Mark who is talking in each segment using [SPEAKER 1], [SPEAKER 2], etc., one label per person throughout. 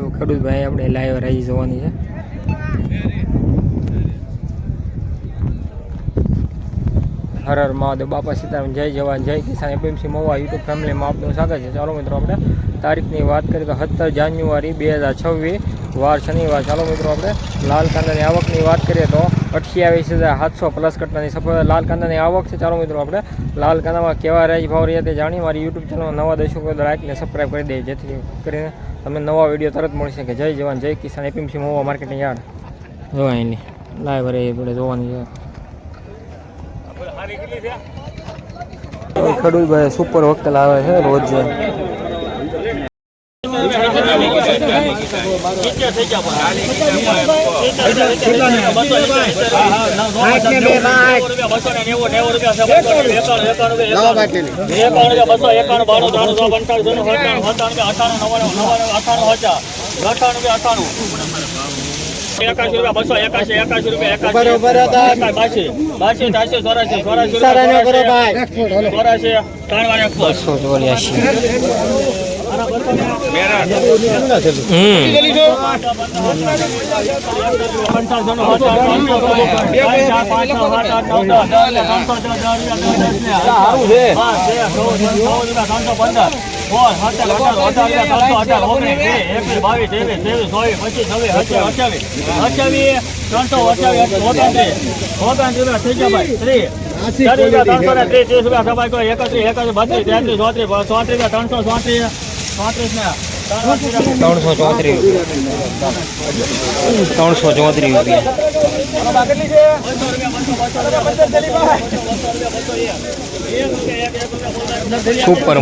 [SPEAKER 1] ખેડૂત ભાઈ આપણે લાઈવ રાઈ જોવાની છે. હર હર મહાદેવ, બાપા સીતારામ, જય જવાન, જય કિસાન, એપીએમસી મોવા યુટ્યુબ ફેમિલીમાં આપનું સ્વાગત છે. ચાલો મિત્રો, આપણે તારીખની વાત કરીએ તો સત્તર જાન્યુઆરી બે હજાર છવ્વીસ વાર શનિવાર. ચાલો મિત્રો આપણે લાલ કાંદાની આવકની વાત કરીએ તો અઠ્યાવીસ હજાર સાતસો પ્લસ કટનાની સફળ લાલ કાંદાની આવક છે. ચાલો મિત્રો આપણે લાલ કાંદામાં કેવા રાજ ભાવ રહ્યા તે જાણી મારી યુટ્યુબ ચેનલ નવા દર્શકો લાઈકને સબસ્ક્રાઈબ કરી દે જેથી કરીને તમને નવા વીડિયો તરત મળી શકે. જય જવાન જય કિસાન. એપીએમસી મોવા માર્કેટિંગ યાર્ડ. જોવા એની લાઈવ રે આપણે જોવાની છે. ખેડૂત ભાઈ સુપર વખત લાવે છે રોજ.
[SPEAKER 2] એકાશી રૂપિયા બસો એકાશી એકાશી રૂપિયા એકાશી બાસી બાસી ત્રાસી ચોરાશી ચોરાશી ચોરાશી ત્રણ
[SPEAKER 1] બસો ચોર્યાસી
[SPEAKER 2] ત્રણસો અઠાવીસ થઈ ગયા ભાઈ ત્રીસ ચાલીસ રૂપિયા ત્રણસો ત્રીસ ત્રીસ રૂપિયા સભાઈ કોઈ એકત્રીસ એકત્રીસ બત્રીસ તેત્રીસ ચોત્રીસ ચોત્રીસ ત્રણસો ચોત્રીસ
[SPEAKER 1] ત્રણસો ચોત્રીસ ત્રણસો ચોત્રીસ રૂપિયા સુપર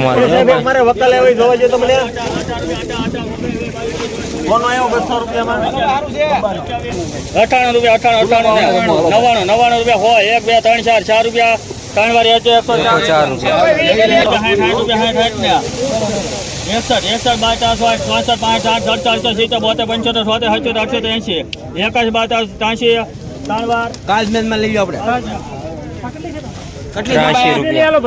[SPEAKER 2] અઠાણું રૂપિયા અઠાણું અઠાણું ને નવ્વાણું નવ્વાણું રૂપિયા હોય. એક બે ત્રણ ચાર ચાર રૂપિયા. ત્રણ વાર એકસો
[SPEAKER 1] ચાર. રૂપિયા.
[SPEAKER 2] સાઠ સાઠ રૂપિયા સાઠ સાઠ ને એકસઠ એકસઠ બાર સાઠ ચોસઠ પાંચ આઠ સડતાલીસ સિત્તેર બોતેર પંચોતેર સોતેર સત્તર અઠ્યોતેર એંશી એકાશ બાતાસ ત્યાંશી ત્રણ વાર
[SPEAKER 3] કાજમેનમાં લઈ લો આપણે
[SPEAKER 1] ત્રાસી રૂપિયા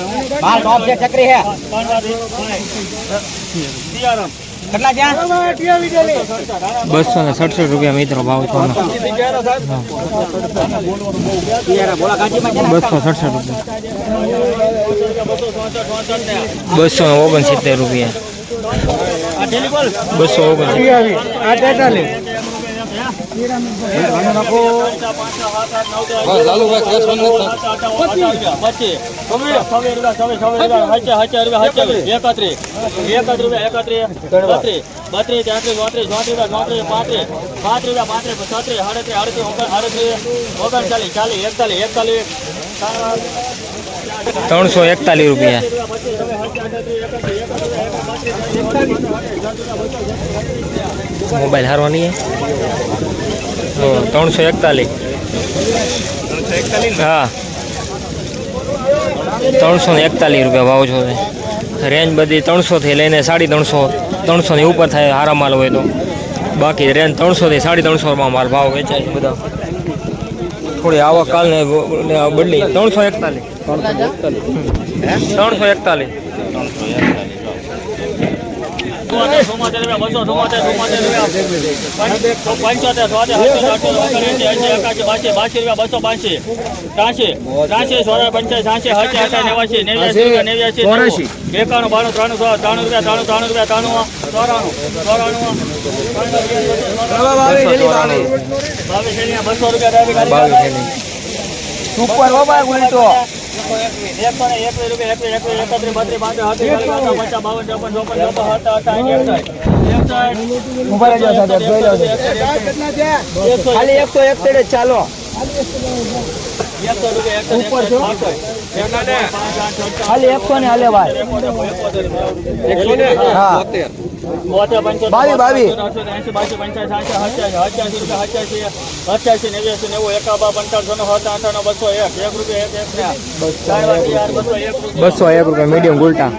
[SPEAKER 1] ખાલી ત્રાસી રૂપિયા
[SPEAKER 3] પચાસ કરી નાખો
[SPEAKER 2] પચાસ રૂપિયા પચાસ એકાવન એકાવન એકાવન એકાવન બાવન પચાસ છપ્પન સત્તર અઢાર એકસો બાર ચારસો પાંચ આઠ સડસઠ સડસઠ રૂપિયા બસો સડસઠ સડસઠ રૂપિયા
[SPEAKER 3] ચકરી હે ચકરી બાર ટોપ છે ચકરી હે
[SPEAKER 2] ત્રણ વાર સિયારામ
[SPEAKER 3] કેટલા જ્યાં
[SPEAKER 1] બસો ને સડસઠ રૂપિયા ભાવ સોનો
[SPEAKER 3] બોલા કાચીમાં છે ને
[SPEAKER 1] બસો સડસઠ રૂપિયા
[SPEAKER 2] ને
[SPEAKER 1] બસો ને ઓગણસિત્તેર રૂપિયા
[SPEAKER 2] આ ટેલિકોલ
[SPEAKER 1] બસો ઓગણસિત્તેર ત્રણસો એકતાલીસ રૂપિયા. મોબાઈલ હારવા નહીં ત્રણસો એકતાલીસ. હા. ત્રણસો ને એકતાલીસ રૂપિયા ભાવ છો રેન્જ બધી ત્રણસોથી લઈને સાડી ત્રણસો ત્રણસોની ઉપર થાય હારા માલ હોય તો. બાકી રેન્જ ત્રણસોથી સાડી ત્રણસોમાં માલ ભાવ વેચાય છે બધા. થોડી આવક કાલ ને ને બદલી. ત્રણસો એકતાલીસ. ત્રણસો એકતાલીસ.
[SPEAKER 2] ત્રણસો બાણું ત્રાણું ત્રાણું રૂપિયા ત્રાણું ત્રાણું રૂપિયા ત્રાણું ચોરાણું ચોરાણું બાવીસ એની બસો રૂપિયા.
[SPEAKER 3] સુપર
[SPEAKER 2] ને એકવીસ રૂપિયા
[SPEAKER 3] ઊભા રહેજો સાહેબ જોઈ લો ખાલી એકસો એકસઠ ચાલો
[SPEAKER 2] ઉપર છો
[SPEAKER 3] ખાલી એકસો ને હાલે ભાઈ હા
[SPEAKER 2] બોતેર પંચોતેર
[SPEAKER 3] બાવી, બાવી.
[SPEAKER 2] અઠ્યાસી નેવ્યાસી નેવું એકાબા પંચાણસો સો સાત આઠ બસો એક એક રૂપિયા એક એક ને બસો એક રૂપિયા
[SPEAKER 4] મીડિયમ ગુલટા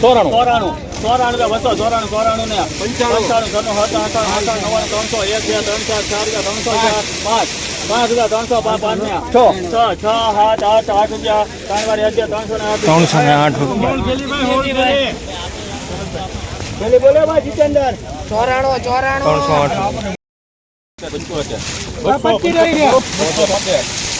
[SPEAKER 2] ચોરાણું ચોરાણું બસો ચોરાણું ચોરાણું ને પંચાણું ત્રણસો હતા હતા નવ્વાણું ત્રણસો એક બે ત્રણ ચાર ચાર હજાર ત્રણસો ચાર પાંચ પાંચ હજાર ત્રણસો પાંચ પાંચ ને છ છ છ સાત આઠ આઠ રૂપિયા ત્રણ વાર અગિયાર ત્રણસો ને આઠ
[SPEAKER 4] ત્રણસો ને આઠ રૂપિયા
[SPEAKER 3] બોલે બોલે ભાઈ જીતેન્દર ચોરાણો ચોરાણો
[SPEAKER 4] ત્રણસો આઠ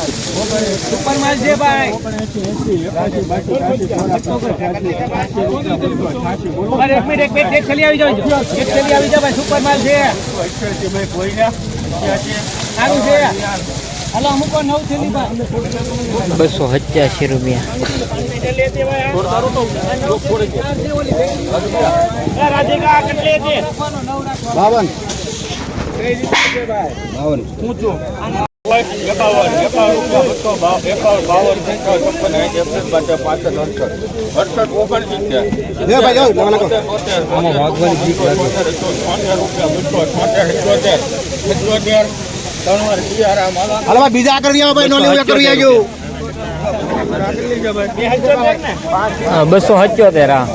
[SPEAKER 4] સુપર
[SPEAKER 3] માલ ભાઈ ઊભા એક મિનિટ એક મિનિટ આવી જાવ એક થેલી આવી જાવ સુપર માલ છે સારું છે હાલો વાર નવ થેલી ભાઈ
[SPEAKER 4] બસો સત્યાસી રૂપિયા.
[SPEAKER 2] બાવન.
[SPEAKER 3] બાવન.
[SPEAKER 2] એકાવન એકાવન રૂપિયા બસો એકાવન બાવન છપ્પન એકસઠ અડસઠ અડસઠ ઓગણસિત્તેર રૂપિયા
[SPEAKER 3] બીજા આગળ ભાઈ નો લેવું કરી આવજો
[SPEAKER 4] બસો સત્યોતેર હા.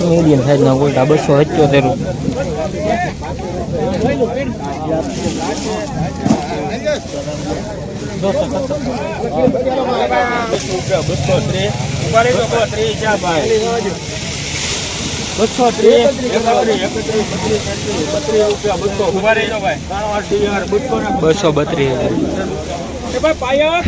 [SPEAKER 4] મીડિયમ સાઈઝના બસો સત્યોતેર રૂપિયા.
[SPEAKER 2] બસો ત્રીસ ઉપાડી ત્રીસ ભાઈ બસો ત્રીસ બસો બસો
[SPEAKER 4] બસો બત્રીસ
[SPEAKER 2] ભાઈ પાયો